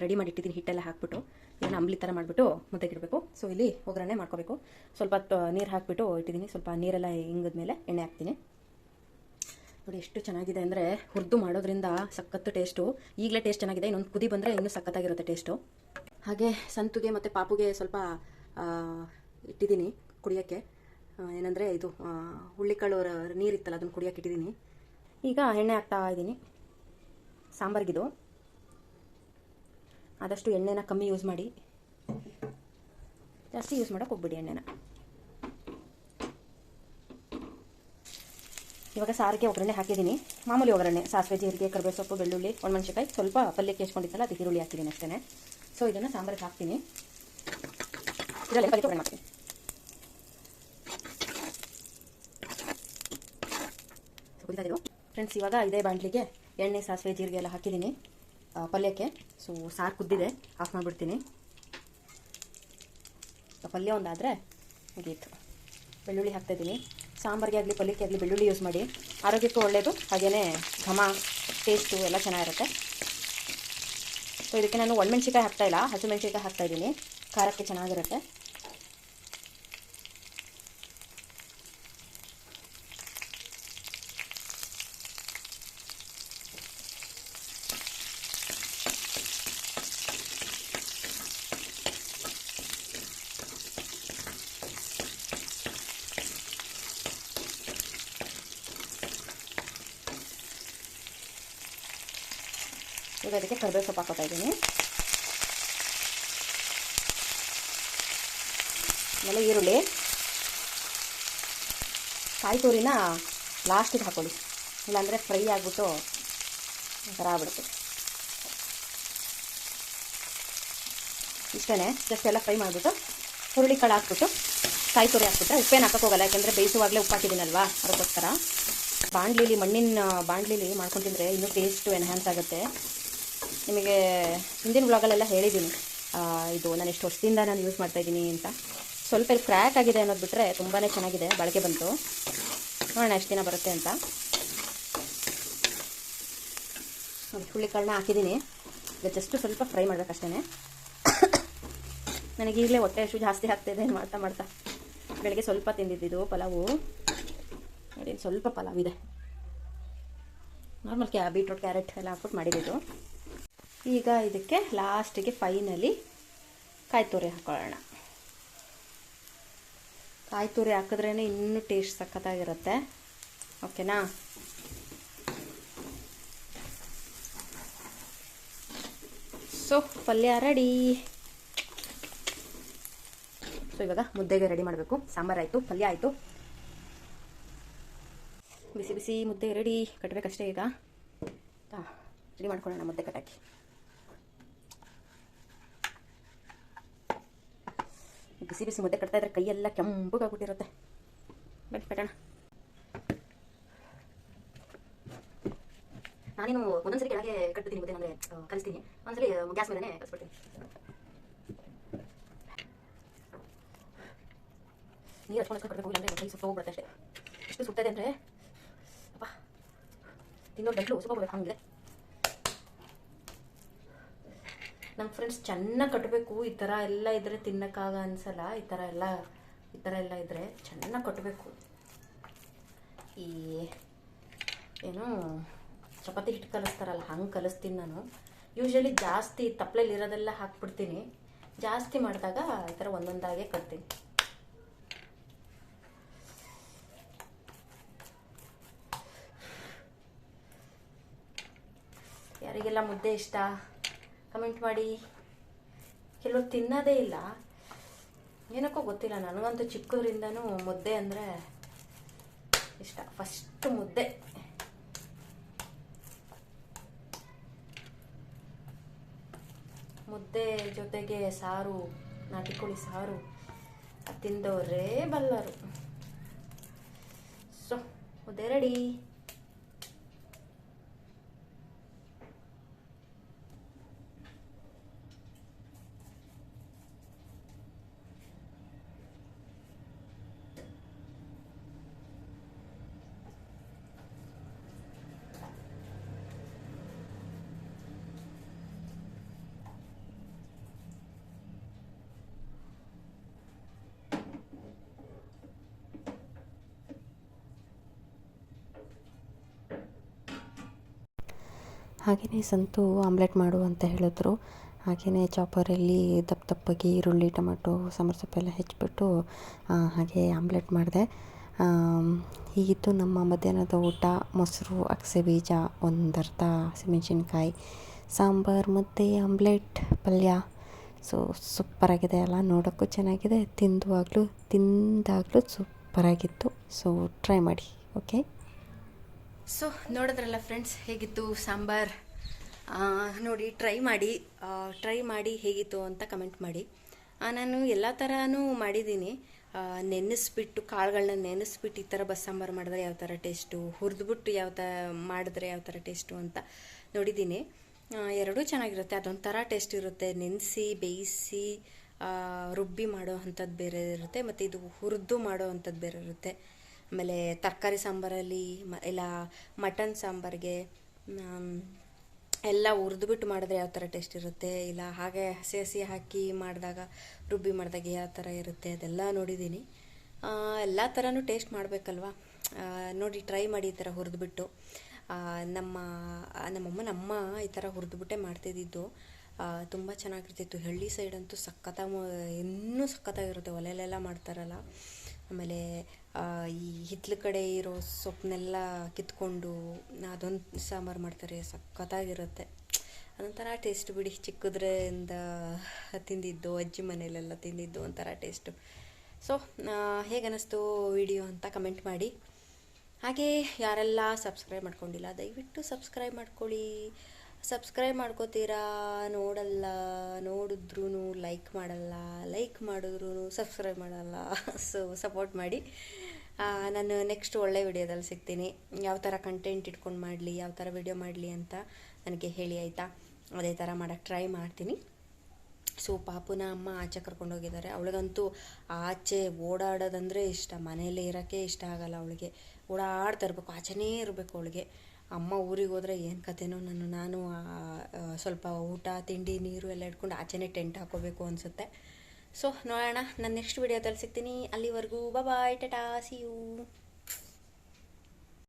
ರೆಡಿ ಮಾಡಿ ಇಟ್ಟಿದ್ದೀನಿ, ಹಿಟ್ಟೆಲ್ಲ ಹಾಕ್ಬಿಟ್ಟು. ಏನು ಅಂಬ್ಲಿ ಥರ ಮಾಡಿಬಿಟ್ಟು ಮುದ್ದೆಗೆ ಇಡಬೇಕು. ಸೊ ಇಲ್ಲಿ ಒಗ್ಗರಣೆ ಮಾಡ್ಕೋಬೇಕು. ಸ್ವಲ್ಪ ನೀರು ಹಾಕ್ಬಿಟ್ಟು ಇಟ್ಟಿದ್ದೀನಿ. ಸ್ವಲ್ಪ ನೀರೆಲ್ಲ ಮೇಲೆ ಎಣ್ಣೆ ಹಾಕ್ತೀನಿ. ನೋಡಿ, ಎಷ್ಟು ಚೆನ್ನಾಗಿದೆ ಅಂದರೆ ಹುರಿದು ಮಾಡೋದ್ರಿಂದ ಸಖತ್ತು ಟೇಸ್ಟು ಈಗಲೇ ಟೇಸ್ಟ್ ಚೆನ್ನಾಗಿದೆ. ಇನ್ನೊಂದು ಕುದಿ ಬಂದರೆ ಇನ್ನೂ ಸಖತ್ತಾಗಿರುತ್ತೆ ಟೇಸ್ಟು ಹಾಗೆ ಸಂತುಗೆ ಮತ್ತು ಪಾಪುಗೆ ಸ್ವಲ್ಪ ಇಟ್ಟಿದ್ದೀನಿ ಕುಡಿಯೋಕ್ಕೆ. ಏನಂದರೆ ಇದು ಹುಳ್ಳಿಕಾಳು ನೀರಿತ್ತಲ್ಲ, ಅದನ್ನು ಕುಡಿಯೋಕೆ ಇಟ್ಟಿದ್ದೀನಿ. ಈಗ ಎಣ್ಣೆ ಹಾಕ್ತಾ ಇದ್ದೀನಿ. ಸಾಂಬಾರ್ಗಿದು. ಆದಷ್ಟು ಎಣ್ಣೆನ ಕಮ್ಮಿ ಯೂಸ್ ಮಾಡಿ. ಜಾಸ್ತಿ ಯೂಸ್ ಮಾಡೋಕೆ ಹೋಗ್ಬಿಡಿ ಎಣ್ಣೆನ. ಇವಾಗ ಸಾರಿಗೆ ಒಗ್ಗರಣೆ ಹಾಕಿದ್ದೀನಿ. ಮಾಮೂಲಿ ಒಗ್ಗರಣೆ, ಸಾಸಿವೆ, ಜೀರಿಗೆ, ಕರಿಬೇವು ಸೊಪ್ಪು, ಬೆಳ್ಳುಳ್ಳಿ ಒಣಮೆಣಸಿಕಾಯಿ ಸ್ವಲ್ಪ ಪಲ್ಯಕ್ಕೆ ಎಸ್ಕೊಂಡಿದ್ದಲ್ಲ ಅದು ಈರುಳ್ಳಿ ಹಾಕಿದ್ದೀನಿ ಅಷ್ಟೇ ಸೊ ಇದನ್ನು ಸಾಂಬಾರಿಗೆ ಹಾಕ್ತೀನಿ. ಇದರಲ್ಲಿ ಪಲ್ಯಕ್ಕೆ ಒಗ್ಗರಣೆ ಮಾಡ್ತೀನಿ. ಫ್ರೆಂಡ್ಸ್ ಇವಾಗ ಇದೇ ಬಾಣಲಿಗೆ ಎಣ್ಣೆ, ಸಾಸಿವೆ, ಜೀರಿಗೆ ಎಲ್ಲ ಹಾಕಿದ್ದೀನಿ. ಪಲ್ಯಕ್ಕೆ. ಸೊ ಸಾರು ಕುದ್ದಿದೆ. ಆಫ್ ಮಾಡಿಬಿಡ್ತೀನಿ. ಪಲ್ಯ ಒಂದಾದರೆ ಮುಗೀತು. ಬೆಳ್ಳುಳ್ಳಿ ಹಾಕ್ತಾಯಿದ್ದೀನಿ ಸಾಂಬಾರಿಗೆ ಆಗಲಿ, ಪಲ್ಯಕ್ಕೆ ಆಗಲಿ ಬೆಳ್ಳುಳ್ಳಿ ಯೂಸ್ ಮಾಡಿ. ಆರೋಗ್ಯಕ್ಕೂ ಒಳ್ಳೆಯದು ಹಾಗೆಯೇ ಘಮ ಟೇಸ್ಟು ಎಲ್ಲ ಚೆನ್ನಾಗಿರುತ್ತೆ. ಸೊ ಇದಕ್ಕೆ ನಾನು ಒಣಮೆಣ್ಸಿಕಾಯಿ ಹಾಕ್ತಾಯಿಲ್ಲ ಹಸಿಮೆಣ್ಸಿಕಾಯಿ ಹಾಕ್ತಾಯಿದ್ದೀನಿ ಖಾರಕ್ಕೆ ಚೆನ್ನಾಗಿರುತ್ತೆ ಈಗ ಅದಕ್ಕೆ ಕರಿಬೇವು ಸೊಪ್ಪು ಹಾಕೋತಾ ಇದ್ದೀನಿ ಆಮೇಲೆ ಈರುಳ್ಳಿ. ಕಾಯಿ ತುರಿನ ಲಾಸ್ಟಿಗೆ ಹಾಕೊಳ್ಳಿ. ಇಲ್ಲಾಂದರೆ ಫ್ರೈ ಆಗಿಬಿಟ್ಟು ಒಂಥರ ಆಗ್ಬಿಡುತ್ತೆ. ಇಷ್ಟೇ ಜಸ್ಟ್ ಎಲ್ಲ ಫ್ರೈ ಮಾಡಿಬಿಟ್ಟು ಹುರುಳಿ ಕಾಳು ಹಾಕ್ಬಿಟ್ಟು ಕಾಯಿ ತುರಿ ಹಾಕ್ಬಿಟ್ಟು ಉಪ್ಪೇನು ಹಾಕಕ್ಕೆ ಹೋಗಲ್ಲ, ಯಾಕೆಂದರೆ ಬೇಯಿಸುವಾಗಲೇ ಉಪ್ಪು ಹಾಕಿದ್ದೀನಲ್ವಾ? ಅದಕ್ಕೋಸ್ಕರ. ಬಾಣಲಿಲಿ ಮಣ್ಣಿನ ಬಾಣಲಿಲಿ ಮಾಡ್ಕೊಂಡು ತಿಂದರೆ ಇನ್ನೂ ಟೇಸ್ಟು ಎನ್ಹ್ಯಾನ್ಸ್ ಆಗುತ್ತೆ. ನಿಮಗೆ ಹಿಂದಿನ ಬ್ಲಾಗಲ್ಲೆಲ್ಲ ಹೇಳಿದ್ದೀನಿ. ಇದು ನಾನು ಎಷ್ಟು ವರ್ಷದಿಂದ ನಾನು ಯೂಸ್ ಮಾಡ್ತಾ ಇದ್ದೀನಿ ಅಂತ. ಸ್ವಲ್ಪ ಇಲ್ಲಿ ಕ್ರ್ಯಾಕ್ ಆಗಿದೆ ಅನ್ನೋದು ಬಿಟ್ಟರೆ ತುಂಬಾ ಚೆನ್ನಾಗಿದೆ, ಬಳಕೆ ಬಂತು. ನೋಡೋಣ ಎಷ್ಟು ದಿನ ಬರುತ್ತೆ ಅಂತ. ಹುಳ್ಳಿಕಾಳನ್ನ ಹಾಕಿದ್ದೀನಿ. ಈಗ ಜಸ್ಟ್ ಸ್ವಲ್ಪ ಫ್ರೈ ಮಾಡಬೇಕಷ್ಟೇ ನನಗೆ ಈಗಲೇ ಹೊಟ್ಟೆ ಅಷ್ಟು ಜಾಸ್ತಿ ಆಗ್ತಾಯಿದೆ ಮಾಡ್ತಾ ಮಾಡ್ತಾ. ಬೆಳಗ್ಗೆ ಸ್ವಲ್ಪ ತಿಂದಿದ್ದು ಪಲಾವು. ನೋಡಿ, ಸ್ವಲ್ಪ ಪಲಾವ್ ಇದೆ. ನಾರ್ಮಲ್ ಕ್ಯಾ ಬೀಟ್ರೋಟ್ ಕ್ಯಾರೆಟ್ ಎಲ್ಲ ಹಾಕ್ಬಿಟ್ಟು ಮಾಡಿದ್ದು ಈಗ ಇದಕ್ಕೆ ಲಾಸ್ಟಿಗೆ ಫೈನಲಿ ಕಾಯಿ ತುರಿ ಹಾಕೊಳ್ಳೋಣ. ಕಾಯಿ ತುರಿ ಹಾಕಿದ್ರೇ ಇನ್ನೂ ಟೇಸ್ಟ್ ಸಖತ್ತಾಗಿರುತ್ತೆ. ಓಕೆನಾ ಸೊ ಪಲ್ಯ ರೆಡಿ ಸೊ ಇವಾಗ ಮುದ್ದೆಗೆ ರೆಡಿ ಮಾಡಬೇಕು. ಸಾಂಬಾರು ಆಯಿತು, ಪಲ್ಯ ಆಯಿತು. ಬಿಸಿ ಬಿಸಿ ಮುದ್ದೆ ರೆಡಿ ಕಟ್ಟಬೇಕಷ್ಟೇ ಈಗ. ರೆಡಿ ಮಾಡ್ಕೊಳ್ಳೋಣ ಮುದ್ದೆ ಕಟ್ಟಾಕಿ. ಬಿಸಿ ಬಿಸಿ ಮುದ್ದೆ ಕಟ್ತಾ ಇದ್ರೆ ಕೈಯೆಲ್ಲ ಕೆಂಪುಗಾಗ್ಬಿಟ್ಟಿರುತ್ತೆ. ಬನ್ನಿ ಕಟ್ಟೋಣ ನಾನೇನು ಒಂದೊಂದ್ಸರಿ ಕೆಳಗೆ ಕಟ್ತೀನಿ ಮುದ್ದೆ ಅಂದರೆ ಕಲಿಸ್ತೀನಿ. ಒಂದ್ಸರಿ ಗ್ಯಾಸ್ ಮೇಲೆ ಕಲಿಸ್ಬಿಡ್ತೀನಿ. ನೀರು ಹಚ್ಕೊಂಡು ಕಟ್ಟಬೇಕು ಇಲ್ಲಾಂದ್ರೆ ಕೈ ಸುತ್ತ ಹೋಗ್ಬಿಡುತ್ತೆ ಅಷ್ಟೇ. ಎಷ್ಟು ಸುತ್ತದೆ ಅಂದರೆ ಅಪ್ಪ ತಿನ್ನೋ ಗಂಟ್ಲು ಹೋಗ್ಬೇಕು ಹಂಗೆ. ನಮ್ಮ ಫ್ರೆಂಡ್ಸ್ ಚೆನ್ನಾಗಿ ಕಟ್ಟಬೇಕು ಈ ಥರ ಎಲ್ಲ ಇದ್ರೆ ತಿನ್ನೋಕ್ಕಾಗ ಅನ್ಸಲ್ಲ, ಈ ಥರ ಎಲ್ಲ, ಈ ಥರ ಎಲ್ಲ ಇದ್ರೆ ಚೆನ್ನಾಗಿ ಕಟ್ಟಬೇಕು ಈ ಏನು ಚಪಾತಿ ಹಿಟ್ಟು ಕಲಿಸ್ತಾರಲ್ಲ, ಹಂಗೆ ಕಲಿಸ್ತೀನಿ ನಾನು. ಯೂಶ್ವಲಿ ಜಾಸ್ತಿ ತಪ್ಪಲೆಯಲ್ಲಿ ಇರೋದೆಲ್ಲ ಹಾಕ್ಬಿಡ್ತೀನಿ. ಜಾಸ್ತಿ ಮಾಡಿದಾಗ ಈ ಥರ ಒಂದೊಂದಾಗೆ ಕಟ್ತೀನಿ. ಯಾರಿಗೆಲ್ಲ ಮುದ್ದೆ ಇಷ್ಟ? ಕಮೆಂಟ್ ಮಾಡಿ. ಕೆಲವರು ತಿನ್ನೋದೇ ಇಲ್ಲ. ಏನಕ್ಕೋ ಗೊತ್ತಿಲ್ಲ, ನನಗಂತೂ ಚಿಕ್ಕದ್ರಿಂದನೂ ಮುದ್ದೆ ಅಂದರೆ ಇಷ್ಟ. ಫಸ್ಟ್ ಮುದ್ದೆ. ಮುದ್ದೆ ಜೊತೆಗೆ ಸಾರು ನಾಟಿ ಕೋಳಿ ಸಾರು ತಿಂದವರೇ ಬಲ್ಲರು. ಸೊ ಮುದ್ದೆ ರೆಡಿ ಹಾಗೆಯೇ ಸಂತು ಆಮ್ಲೆಟ್ ಮಾಡು ಅಂತ ಹೇಳಿದ್ರು. ಹಾಗೆಯೇ ಚಾಪರಲ್ಲಿ ದಪ್ಪ ದಪ್ಪಗೆ ಈರುಳ್ಳಿ, ಟೊಮೆಟೊ ಸಾಂಬಾರು ಸೊಪ್ಪೆಲ್ಲ ಹೆಚ್ಚಿಬಿಟ್ಟು ಹಾಗೆ ಆಮ್ಲೆಟ್ ಮಾಡಿದೆ. ಹೀಗಿತ್ತು ನಮ್ಮ ಮಧ್ಯಾಹ್ನದ ಊಟ, ಮೊಸರು, ಅಗಸೆ ಬೀಜ, ಒಂದರ್ಧ ಹಸಿಮೆಣಸಿನ್ಕಾಯಿ, ಸಾಂಬಾರು ಮತ್ತು ಆಮ್ಲೆಟ್ ಪಲ್ಯ. ಸೊ, ಸೂಪರಾಗಿದೆ ಅಲ್ಲ, ನೋಡೋಕ್ಕೂ ಚೆನ್ನಾಗಿದೆ ತಿಂದುವಾಗಲೂ ತಿಂದಾಗಲೂ ಸೂಪರಾಗಿತ್ತು. ಸೊ, ಟ್ರೈ ಮಾಡಿ, ಓಕೆ? ಸೊ ನೋಡಿದ್ರಲ್ಲ ಫ್ರೆಂಡ್ಸ್ ಹೇಗಿತ್ತು ಸಾಂಬಾರ್? ನೋಡಿ ಟ್ರೈ ಮಾಡಿ ಟ್ರೈ ಮಾಡಿ ಹೇಗಿತ್ತು ಅಂತ ಕಮೆಂಟ್ ಮಾಡಿ. ನಾನು ಎಲ್ಲ ಥರನೂ ಮಾಡಿದ್ದೀನಿ. ನೆನೆಸ್ಬಿಟ್ಟು ಕಾಳುಗಳನ್ನ ನೆನೆಸ್ಬಿಟ್ಟು ಈ ಥರ ಬಸ್ಸಾಂಬಾರು ಮಾಡಿದ್ರೆ ಯಾವ ಥರ ಟೇಸ್ಟು ಹುರಿದ್ಬಿಟ್ಟು ಯಾವ ಥರ ಮಾಡಿದ್ರೆ ಯಾವ ಥರ ಟೇಸ್ಟು ಅಂತ ನೋಡಿದ್ದೀನಿ. ಎರಡೂ ಚೆನ್ನಾಗಿರುತ್ತೆ. ಅದೊಂಥರ ಟೇಸ್ಟ್ ಇರುತ್ತೆ. ನೆನೆಸಿ, ಬೇಯಿಸಿ ರುಬ್ಬಿ ಮಾಡೋ ಅಂಥದ್ದು ಬೇರೆ ಇರುತ್ತೆ. ಮತ್ತು ಇದು ಹುರಿದು ಮಾಡೋ ಅಂಥದ್ದು ಬೇರೆ ಇರುತ್ತೆ. ಆಮೇಲೆ ತರಕಾರಿ ಸಾಂಬಾರಲ್ಲಿ ಇಲ್ಲ ಮಟನ್ ಸಾಂಬಾರಿಗೆ ಎಲ್ಲ ಹುರಿದ್ಬಿಟ್ಟು ಮಾಡಿದ್ರೆ ಯಾವ ಥರ ಟೇಸ್ಟ್ ಇರುತ್ತೆ? ಇಲ್ಲ ಹಾಗೆ ಹಸಿ ಹಸಿ ಹಾಕಿ ಮಾಡಿದಾಗ, ರುಬ್ಬಿ ಮಾಡಿದಾಗ ಯಾವ ಥರ ಇರುತ್ತೆ? ಅದೆಲ್ಲ ನೋಡಿದ್ದೀನಿ. ಎಲ್ಲ ಥರನೂ ಟೇಸ್ಟ್ ಮಾಡಬೇಕಲ್ವಾ? ನೋಡಿ ಟ್ರೈ ಮಾಡಿ ಈ ಥರ ಹುರಿದ್ಬಿಟ್ಟು ನಮ್ಮ, ನಮ್ಮಮ್ಮ, ನಮ್ಮ ಈ ಥರ ಹುರಿದ್ಬಿಟ್ಟೆ ಮಾಡ್ತಿದ್ದಿದ್ದು. ತುಂಬ ಚೆನ್ನಾಗಿರ್ತಿತ್ತು. ಹಳ್ಳಿ ಸೈಡ್ ಅಂತೂ ಸಖತ್ತಾಗಿ ಇನ್ನೂ ಸಖತ್ತಾಗಿರುತ್ತೆ. ಒಲೆಯಲ್ಲೆಲ್ಲ ಮಾಡ್ತಾರಲ್ಲ. ಆಮೇಲೆ ಈ ಹಿತ್ಲ ಕಡೆ ಇರೋ ಸೊಪ್ಪನ್ನೆಲ್ಲ ಕಿತ್ಕೊಂಡು ಅದೊಂದು ಸಾಂಬಾರು ಮಾಡ್ತಾರೆ, ಸಖತ್ತಾಗಿರುತ್ತೆ. ಅದೊಂಥರ ಟೇಸ್ಟ್ ಬಿಡಿ. ಚಿಕ್ಕದ್ರಿಂದ ತಿಂದಿದ್ದು, ಅಜ್ಜಿ ಮನೇಲೆಲ್ಲ ತಿಂದಿದ್ದು ಒಂಥರ ಟೇಸ್ಟು ಸೊ ಹೇಗನ್ನಿಸ್ತು ವಿಡಿಯೋ ಅಂತ ಕಮೆಂಟ್ ಮಾಡಿ. ಹಾಗೆ ಯಾರೆಲ್ಲ ಸಬ್ಸ್ಕ್ರೈಬ್ ಮಾಡ್ಕೊಂಡಿಲ್ಲ, ದಯವಿಟ್ಟು ಸಬ್ಸ್ಕ್ರೈಬ್ ಮಾಡ್ಕೊಳ್ಳಿ. ಸಬ್ಸ್ಕ್ರೈಬ್ ಮಾಡ್ಕೋತೀರಾ? ನೋಡಲ್ಲ ನೋಡಿದ್ರೂ ಲೈಕ್ ಮಾಡಲ್ಲ ಲೈಕ್ ಮಾಡಿದ್ರೂ ಸಬ್ಸ್ಕ್ರೈಬ್ ಮಾಡಲ್ಲ. *laughs* ಸೊ ಸಪೋರ್ಟ್ ಮಾಡಿ. ನಾನು ನೆಕ್ಸ್ಟ್ ಒಳ್ಳೆ ವಿಡಿಯೋದಲ್ಲಿ ಸಿಗ್ತೀನಿ. ಯಾವ ಥರ ಕಂಟೆಂಟ್ ಇಟ್ಕೊಂಡು ಮಾಡಲಿ, ಯಾವ ಥರ ವಿಡಿಯೋ ಮಾಡಲಿ ಅಂತ ನನಗೆ ಹೇಳಿ, ಆಯಿತಾ? ಅದೇ ಥರ ಮಾಡೋಕ್ಕೆ ಟ್ರೈ ಮಾಡ್ತೀನಿ. ಸೊ ಪಾಪುನ ಅಮ್ಮ ಆಚೆ ಕರ್ಕೊಂಡು ಹೋಗಿದ್ದಾರೆ. ಅವಳಿಗಂತೂ ಆಚೆ ಓಡಾಡೋದಂದರೆ ಇಷ್ಟ. ಮನೆಯಲ್ಲೇ ಇರೋಕ್ಕೆ ಇಷ್ಟ ಆಗಲ್ಲ ಅವಳಿಗೆ. ಓಡಾಡ್ತಾ ಇರಬೇಕು, ಆಚೆನೇ ಇರಬೇಕು ಅವಳಿಗೆ. ಅಮ್ಮ ಊರಿಗೆ ಹೋದರೆ ಏನು ಕತೆನೋ ನಾನು ನಾನು ಸ್ವಲ್ಪ ಊಟ, ತಿಂಡಿ, ನೀರು ಎಲ್ಲ ಇಟ್ಕೊಂಡು ಆಚೆನೇ ಟೆಂಟ್ ಹಾಕೋಬೇಕು ಅನಿಸುತ್ತೆ. ಸೊ ನೋಡೋಣ, ನಾನು ನೆಕ್ಸ್ಟ್ ವಿಡಿಯೋದಲ್ಲಿ ಸಿಗ್ತೀನಿ. ಅಲ್ಲಿವರೆಗೂ ಬಾಯ್ ಟಾಟಾ ಸಿ ಯು